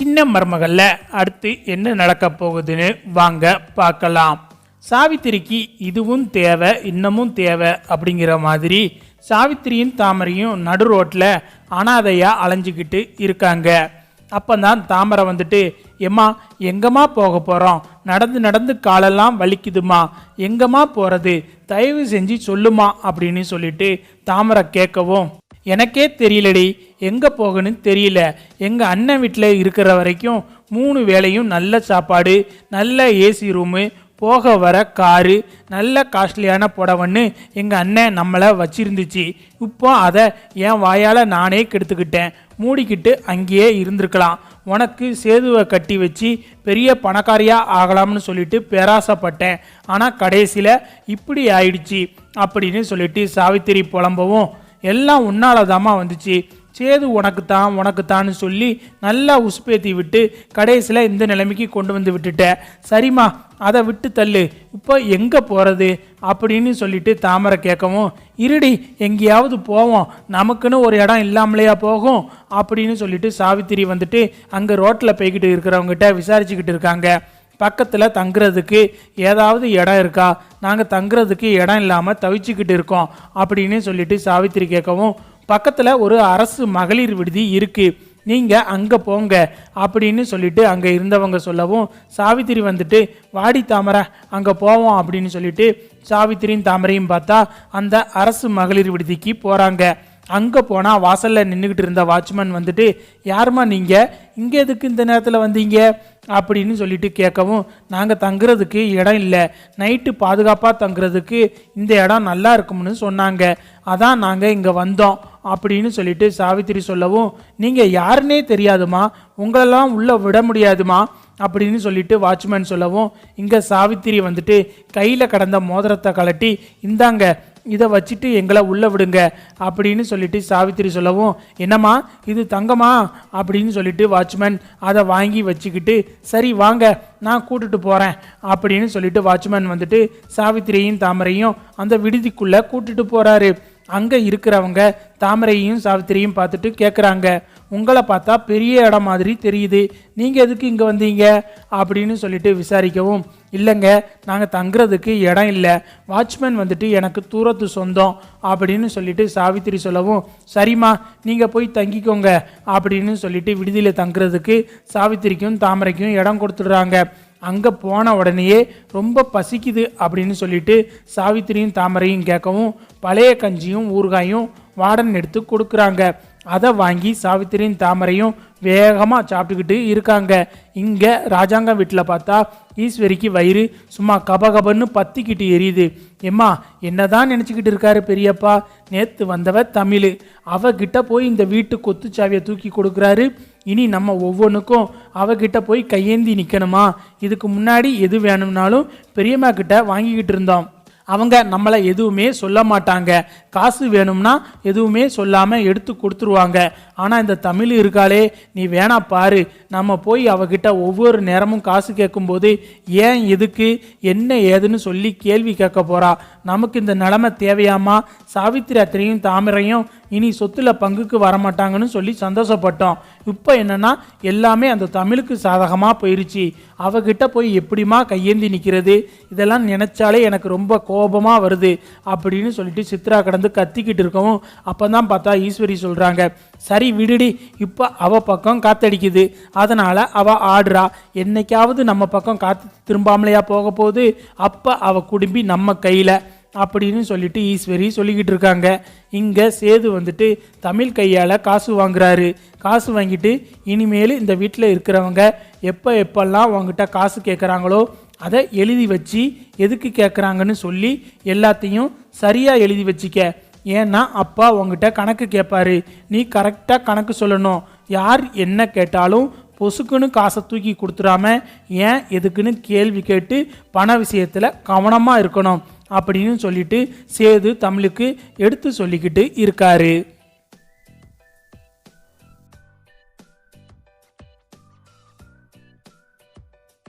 சின்ன மருமகளில் அடுத்து என்ன நடக்க போகுதுன்னு வாங்க பார்க்கலாம். சாவித்திரிக்கு இதுவும் தேவை இன்னமும் தேவை அப்படிங்கிற மாதிரி சாவித்திரியும் தாமரையும் நடு ரோட்டில் அனாதையாக அலைஞ்சிக்கிட்டு இருக்காங்க. அப்போ தான் தாமரை வந்துட்டு எம்மா எங்கம்மா போக போகிறோம் நடந்து நடந்து காலெல்லாம் வலிக்குதுமா எங்கம்மா போகிறது தயவு செஞ்சு சொல்லுமா அப்படின்னு சொல்லிட்டு தாமரை கேட்கவும் எனக்கே தெரியலடி எங்கே போகணும்னு தெரியல. எங்கள் அண்ணன் வீட்டில் இருக்கிற வரைக்கும் மூணு வேளையும் நல்ல சாப்பாடு நல்ல ஏசி ரூமு போக வர காரு நல்ல காஸ்ட்லியான புடவன்னு எங்கள் அண்ணன் நம்மளை வச்சிருந்துச்சு. இப்போ அதை என் வாயால் நானே கெடுத்துக்கிட்டேன். மூடிக்கிட்டு அங்கேயே இருந்திருக்கலாம். உனக்கு சேதுவை கட்டி வச்சு பெரிய பணக்காரியாக ஆகலாம்னு சொல்லிட்டு பேராசப்பட்டேன். ஆனால் கடைசியில் இப்படி ஆயிடுச்சு. அப்படின்னு சொல்லிட்டு சாவித்திரி புலம்பவும் எல்லாம் உன்னால வந்துச்சு. சேது உனக்கு தான் உனக்கு சொல்லி நல்லா உசுப்பேத்தி விட்டு கடைசியில் இந்த நிலைமைக்கு கொண்டு வந்து விட்டுட்ட. சரிம்மா அதை விட்டு தள்ளு. இப்போ எங்கே போகிறது அப்படின்னு சொல்லிட்டு தாமரை கேட்கவும் இருடி எங்கேயாவது போவோம். நமக்குன்னு ஒரு இடம் இல்லாமலையா போகும்? அப்படின்னு சொல்லிட்டு சாவித்திரி வந்துட்டு அங்கே ரோட்டில் போய்கிட்டு இருக்கிறவங்ககிட்ட விசாரிச்சுக்கிட்டு இருக்காங்க. பக்கத்தில் தங்குறதுக்கு ஏதாவது இடம் இருக்கா? நாங்கள் தங்குறதுக்கு இடம் இல்லாமல் தவிச்சுக்கிட்டு இருக்கோம் அப்படின்னு சொல்லிட்டு சாவித்திரி கேட்கவும் பக்கத்தில் ஒரு அரசு மகளிர் விடுதி இருக்குது நீங்கள் அங்கே போங்க அப்படின்னு சொல்லிட்டு அங்கே இருந்தவங்க சொல்லவும் சாவித்திரி வந்துட்டு வாடி தாமரை அங்கே போவோம் அப்படின்னு சொல்லிட்டு சாவித்திரியும் தாமரையும் பார்த்தா அந்த அரசு மகளிர் விடுதிக்கு போகிறாங்க அங்கே போனால் வாசலில் நின்றுக்கிட்டு இருந்த வாட்ச்மேன் வந்துட்டு யாரும்மா நீங்கள் இங்கே எதுக்கு இந்த நேரத்தில் வந்தீங்க? அப்படின்னு சொல்லிட்டு கேட்கவும் நாங்கள் தங்குறதுக்கு இடம் இல்லை. நைட்டு பாதுகாப்பாக தங்குறதுக்கு இந்த இடம் நல்லா இருக்கும்னு சொன்னாங்க. அதான் நாங்கள் இங்கே வந்தோம். அப்படின்னு சொல்லிட்டு சாவித்திரி சொல்லவும் நீங்கள் யாருன்னே தெரியாதுமா உங்களெல்லாம் உள்ளே விட முடியாதுமா அப்படின்னு சொல்லிட்டு வாட்ச்மேன் சொல்லவும் இங்கே சாவித்திரி வந்துட்டு கையில் கடந்த மோதிரத்தை கலட்டி இந்தாங்க இதை வச்சுட்டு எங்களை உள்ளே விடுங்க அப்படின்னு சொல்லிட்டு சாவித்திரி சொல்லவும் என்னம்மா இது தங்கம்மா அப்படின்னு சொல்லிட்டு வாட்ச்மேன் அதை வாங்கி வச்சுக்கிட்டு சரி வாங்க நான் கூட்டுட்டு போகிறேன் அப்படின்னு சொல்லிட்டு வாட்ச்மேன் வந்துட்டு சாவித்திரியையும் தாமரையும் அந்த விடுதிக்குள்ளே கூட்டுட்டு போகிறாரு அங்கே இருக்கிறவங்க தாமரையும் சாவித்திரியும் பார்த்துட்டு கேட்குறாங்க உங்களை பார்த்தா பெரிய இடம் மாதிரி தெரியுது. நீங்கள் எதுக்கு இங்கே வந்தீங்க? அப்படின்னு சொல்லிட்டு விசாரிக்கவும் இல்லைங்க நாங்கள் தங்குறதுக்கு இடம் இல்லை. வாட்ச்மேன் வந்துட்டு எனக்கு தூரத்து சொந்தம் அப்படின்னு சொல்லிட்டு சாவித்திரி சொல்லவும் சரிம்மா நீங்கள் போய் தங்கிக்கோங்க அப்படின்னு சொல்லிட்டு விடுதியில் தங்குறதுக்கு சாவித்திரிக்கும் தாமரைக்கும் இடம் கொடுத்துடுறாங்க. அங்கே போன உடனேயே ரொம்ப பசிக்குது அப்படின்னு சொல்லிட்டு சாவித்திரியும் தாமரையும் கேட்கவும் பழைய கஞ்சியும் ஊறுகாயும் வாடன் எடுத்து கொடுக்குறாங்க. அதை வாங்கி சாவித்திரியும் தாமரையும் வேகமாக சாப்பிட்டுக்கிட்டு இருக்காங்க. இங்கே ராஜாங்க வீட்டில் பார்த்தா ஈஸ்வரிக்கு வயிறு சும்மா கபகபன்னு பத்திக்கிட்டு எரியுது. எம்மா என்னதான் நினச்சிக்கிட்டு இருக்காரு பெரியப்பா? நேற்று வந்தவ தமிழ். அவகிட்ட போய் இந்த வீட்டு கொத்துச்சாவியை தூக்கி கொடுக்குறாரு. இனி நம்ம ஒவ்வொன்றுக்கும் அவகிட்ட போய் கையேந்தி நிற்கணுமா இதுக்கு முன்னாடி எது வேணும்னாலும் பெரியம்மா கிட்ட வாங்கிக்கிட்டு இருந்தோம் அவங்க நம்மளை எதுவுமே சொல்ல மாட்டாங்க. காசு வேணும்னா எதுவுமே சொல்லாமல் எடுத்து கொடுத்துருவாங்க. ஆனால் இந்த தமிழ் இருக்காளே நீ வேணா பாரு. நம்ம போய் அவகிட்ட ஒவ்வொரு நேரமும் காசு கேட்கும்போது ஏன் எதுக்கு? என்ன ஏதுன்னு சொல்லி கேள்வி கேட்க போகிறா நமக்கு இந்த நிலைமை தேவையாமா? சாவித்திரி அத்திரையும் தாமரையும் இனி சொத்தில் பங்குக்கு வரமாட்டாங்கன்னு சொல்லி சந்தோஷப்பட்டோம். இப்போ என்னென்னா எல்லாமே அந்த தமிழுக்கு சாதகமாக போயிடுச்சு அவகிட்ட போய் எப்படிமா கையேந்தி நிற்கிறது இதெல்லாம் நினச்சாலே எனக்கு ரொம்ப கோபமாக வருது அப்படின்னு சொல்லிட்டு சித்ரா கடந்து கத்திக்கிட்டு இருக்கவும் அப்போ தான் பார்த்தா ஈஸ்வரி சொல்கிறாங்க சரி விடுடி இப்போ அவ பக்கம் காத்தடிக்குது. அதனால் அவ ஆடுறா. என்னைக்காவது நம்ம பக்கம் காத்து திரும்பாமலையா போக போகுது? அப்போ அவ குடும்பி நம்ம கையில். அப்படின்னு சொல்லிட்டு ஈஸ்வரி சொல்லிக்கிட்டு இருக்காங்க. இங்கே சேது வந்துட்டு தமிழ் கையால் காசு வாங்குறாரு. காசு வாங்கிட்டு இனிமேல் இந்த வீட்டில் இருக்கிறவங்க எப்போ எப்பெல்லாம் உங்ககிட்ட காசு கேட்குறாங்களோ அதை எழுதி வச்சு எதுக்கு கேட்குறாங்கன்னு சொல்லி எல்லாத்தையும் சரியாக எழுதி வச்சுக்க. ஏன்னா அப்பா உங்ககிட்ட கணக்கு கேட்பாரு நீ கரெக்டாக கணக்கு சொல்லணும். யார் என்ன கேட்டாலும் பொசுக்குன்னு காசை தூக்கி கொடுத்துடாம ஏன் எதுக்குன்னு கேள்வி கேட்டு பண விஷயத்தில் கவனமாக இருக்கணும். அப்படின்னு சொல்லிட்டு சேது தமிழுக்கு எடுத்து சொல்லிக்கிட்டு இருக்காரு.